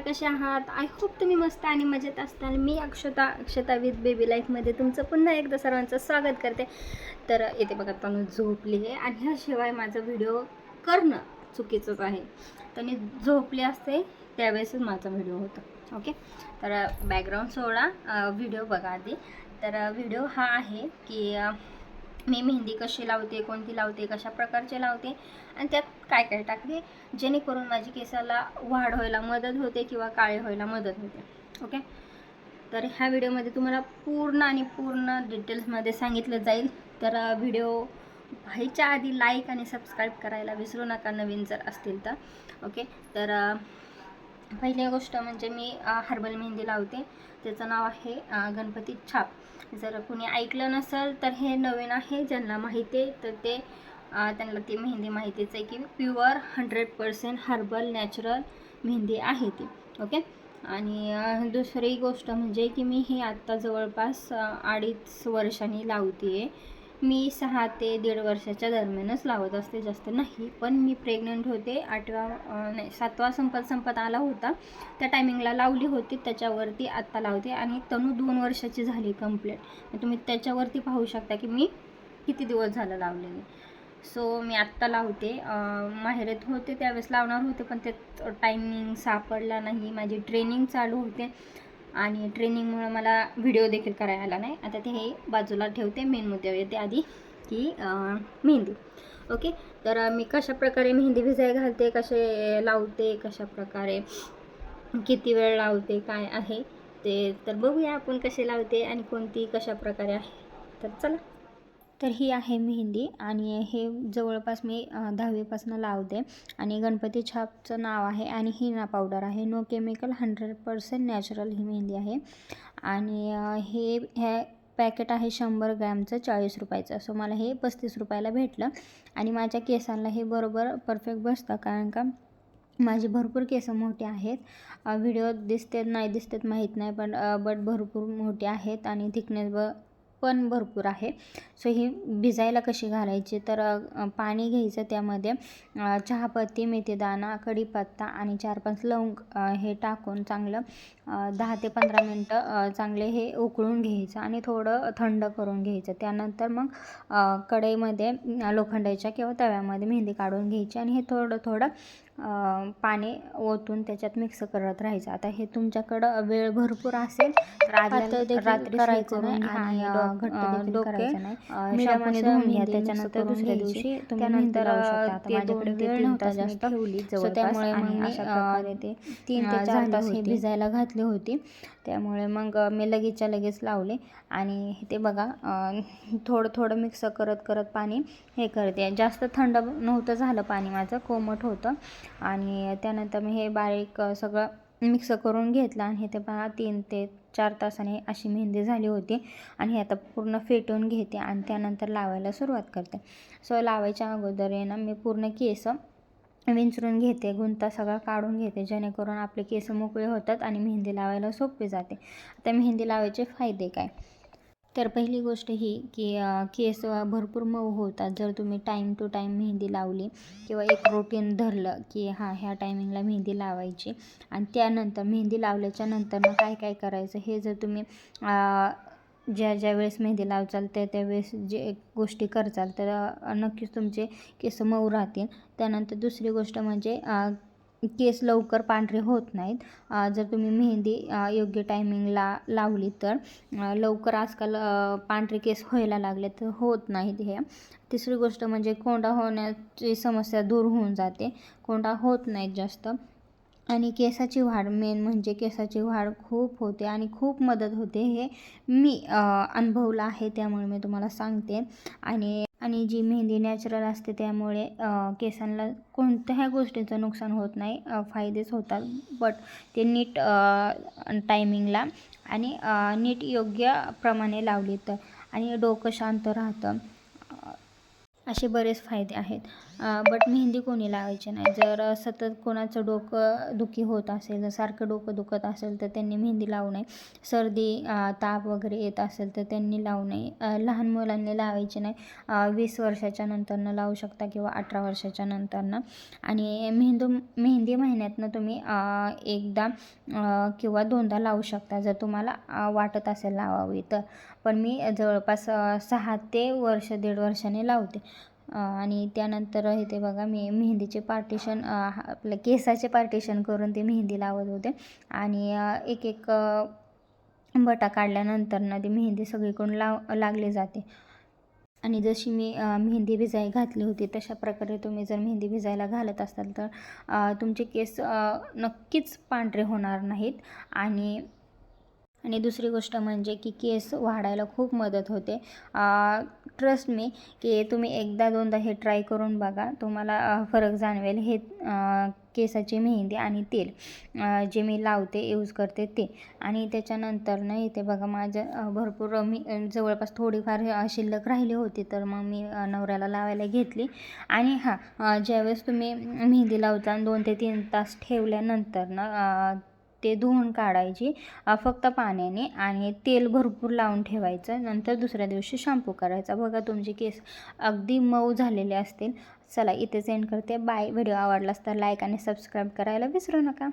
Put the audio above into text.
कसे आहात? I hope तुम्ही मस्त आणि मजेत असताल. मी अक्षता अक्षता विथ बेबी लाईफमध्ये तुमचं पुन्हा एकदा सर्वांचं स्वागत करते. तर येते बघा तनु झोपली आहे आणि ह्याशिवाय माझा व्हिडिओ करणं चुकीचंच आहे. त्यांनी झोपली असते त्यावेळेसच माझा व्हिडिओ होता. ओके तर बॅकग्राऊंड सोडा. व्हिडिओ बघा आधी. तर व्हिडिओ हा आहे की मी मेहंदी कशी लावते कोणती लावते कशा प्रकारचे लावते आणि त्यात काय काय टाकते जेणेकरून माझी केसाला वाढ व्हायला मदत होते किंवा काळे व्हायला मदत होते. ओके तर ह्या व्हिडिओमध्ये तुम्हाला पूर्ण आणि पूर्ण डिटेल्समध्ये सांगितलं जाईल. तर व्हिडिओ व्हायच्या आधी लाईक आणि सबस्क्राईब करायला विसरू नका नवीन जर असतील तर. ओके तर पहिली गोष्ट म्हणजे मी हर्बल मेहंदी लावते. त्याचं नाव आहे गणपती छाप. जर कुणी ऐकलं नसेल तर हे नवीन आहे ज्यांना माहिती आहे तर ते त्यांना ती मेहंदी माहितीच आहे की pure hundred percent herbal natural mehndi आहे ती. ओके? आणि दुसरी गोष्ट म्हणजे की मी हे आत्ता जवळपास अडीच वर्षांनी लावते आहे मी सहा ते दीड वर्षाच्या दरम्यानच लावत असते जास्त नाही. पण मी प्रेग्नंट होते आठवा नाही सातवा संपत संपत आला होता. त्या टायमिंगला लावली होती त्याच्यावरती आत्ता लावते आणि तणू दोन वर्षाची झाली कंप्लीट तुम्ही त्याच्यावरती पाहू शकता की मी किती दिवस झालं लावलेली. सो मी आत्ता लावते. माहेरत होते त्यावेळेस लावणार होते पण ते टायमिंग सापडला नाही. माझी ट्रेनिंग चालू होते. आणि ट्रेनिंगमुळं मला व्हिडिओ देखील करायला आला नाही. आता ते हे बाजूला ठेवते मेन मुद्द्यावर येते आधी की मेहंदी. ओके तर मी कशा प्रकारे मेहंदी भिजाय घालते कसे लावते कशा प्रकारे किती वेळ लावते काय आहे ते तर बघूया आपण कसे लावते आणि कोणती कशा प्रकारे आहे. तर चला. तर ही आहे मेहंदी आणि हे जवळपास मी दहावीपासून लावते आणि गणपती छापचं नाव आहे आणि हिना पावडर आहे. No chemical hundred percent natural ही मेहंदी आहे. आणि हे हे पॅकेट आहे शंभर ग्रॅमचं चाळीस रुपयाचं. सो मला हे पस्तीस रुपयाला भेटलं आणि माझ्या केसांना हे बरोबर परफेक्ट बसतं कारण का माझे भरपूर केस मोठे आहेत. व्हिडिओ दिसतात नाही दिसतात माहीत नाही पण बट भरपूर मोठे आहेत आणि थिकनेस ब पण भरपूर आहे. सो ही भिजायला कशी घालायची? तर पाणी घ्यायचं त्यामध्ये. चहापत्ती मेथीदाणा कढीपत्ता आणि चार पाच लवंग हे टाकून चांगलं दहा ते पंधरा मिनटं चांगले हे उकळून घ्यायचं आणि थोडं थंड करून घ्यायचं. त्यानंतर मग कढईमध्ये लोखंडाच्या किंवा तव्यामध्ये मेहंदी काढून घ्यायची आणि हे थोडं थोडं पाणी ओतून त्याच्यात मिक्स करत राहायचं आता हे तुमच्याकडं वेळ भरपूर असेल तर आदल्या रात्री करायचं नाही आणि डोके, धुवून घ्या त्याच्यानंतर दुसऱ्या. दिवशी त्यानंतर माझ्याकडे वेळ नव्हता जास्त. ठेवली त्यामुळे मग ते तीन ते चार तास हे. भिजायला घातली होती त्यामुळे मग मी लगेचच्या लगेच लावले आणि ते बघा थोडं थोडं मिक्स करत करत पाणी हे करते जास्त थंड नव्हतं झालं पाणी माझं कोमट होतं आणि त्यानंतर मी हे बारीक सगळं मिक्स करून घेतलं आणि हे ते पहा तीन ते चार तासाने अशी मेहंदी झाली होती आणि हे आता पूर्ण फेटून घेते आणि त्यानंतर लावायला सुरुवात करते. सो लावायच्या अगोदर आहे ना मी पूर्ण केस विंचरून घेते गुंता सगळा काढून घेते जेणेकरून आपले केस मोकळे होतात आणि मेहंदी लावायला सोपे जाते. आता मेहंदी लावायचे फायदे काय? तर पहिली गोष्ट ही की केस भरपूर मऊ होतात. जर तुम्ही टाईम टू टाईम मेहंदी लावली किंवा एक रोटीन धरलं की हां ह्या टायमिंगला मेहंदी लावायची आणि त्यानंतर मेहंदी लावल्याच्या नंतर मग काय काय करायचं? हे जर तुम्ही ज्या ज्या वेळेस मेहंदी लावचाल त्या त्यावेळेस जे गोष्टी करचाल तर नक्कीच तुमचे केस मऊ राहतील. त्यानंतर दुसरी गोष्ट म्हणजे केस लवकर पांढरे होत नाहीत. जर तुम्ही मेहंदी योग्य टायमिंगला लावली तर लवकर आजकाल पांढरे केस व्हायला लागले तर होत नाहीत हे. तिसरी गोष्ट म्हणजे कोंडा होण्याची समस्या दूर होऊन जाते. कोंडा होत नाहीत जास्त. आणि केसाची वाढ मेन म्हणजे केसाची वाढ खूप होते आणि खूप मदत होते हे मी अनुभवलं आहे त्यामुळे मी तुम्हाला सांगते. आणि आणि जी मेहंदी नॅचरल असते त्यामुळे केसांना कोणत्याही गोष्टीचं नुकसान होत नाही फायदेच होतात. बट ते नीट टायमिंगला आणि नीट योग्य प्रमाणे लावली तर. आणि डोकं शांत राहतं. असे बरेच फायदे आहेत. बट मेहंदी कोणी लावायची नाही. जर सतत कोणाचं डोकं दुखी होत असेल जर सारखं डोकं दुखत असेल तर त्यांनी मेहंदी लावू नये. सर्दी ताप वगैरे येत असेल तर त्यांनी लावू नये. लहान मुलांनी लावायची नाही. वीस वर्षाच्या नंतरनं लावू शकता किंवा अठरा वर्षाच्या नंतरनं. आणि मेहंदू मेहंदी महिन्यातनं तुम्ही एकदा किंवा दोनदा लावू शकता जर तुम्हाला वाटत असेल लावावी तर. पण मी जवळपास सहा ते वर्ष दीड वर्षाने लावते. आणि त्यानंतर इथे बघा मी मेहंदीचे पार्टिशन आपलं केसाचे पार्टिशन करून ते मेहंदी लावत होते. आणि एक एक बटा काढल्यानंतर ना ती मेहंदी सगळीकडून लाव लागली जाते. आणि जशी मी मेहंदी भिजाई घातली होती तशा प्रकारे तुम्ही जर मेहंदी भिजायला घालत असाल तर तुमचे केस नक्कीच पांढरे होणार नाहीत. आणि आणि दुसरी गोष्ट म्हणजे की केस वाढायला खूप मदत होते. ट्रस्ट मी की तुम्ही एकदा दोनदा हे ट्राय करून बघा. तुम्हाला फरक जाणवेल. हे केसाची मेहंदी आणि तेल जे मी लावते यूज करते ते. आणि त्याच्यानंतर ना इथे बघा माझ्या भरपूर मी जवळपास थोडीफार शिल्लक राहिली होती तर मग मी नवऱ्याला लावायला घेतली. आणि हां ज्यावेळेस तुम्ही मेहंदी लावता दोन ते तीन तास ठेवल्यानंतर ना ते धुवून काढायची फक्त पाण्याने आणि तेल भरपूर लावून ठेवायचं. नंतर दुसऱ्या दिवशी शॅम्पू करायचा. बघा तुमचे केस अगदी मऊ झालेले असतील. चला इथे सेंड करते. बाय व्हिडिओ आवडला असता लाईक आणि सबस्क्राईब करायला विसरू नका.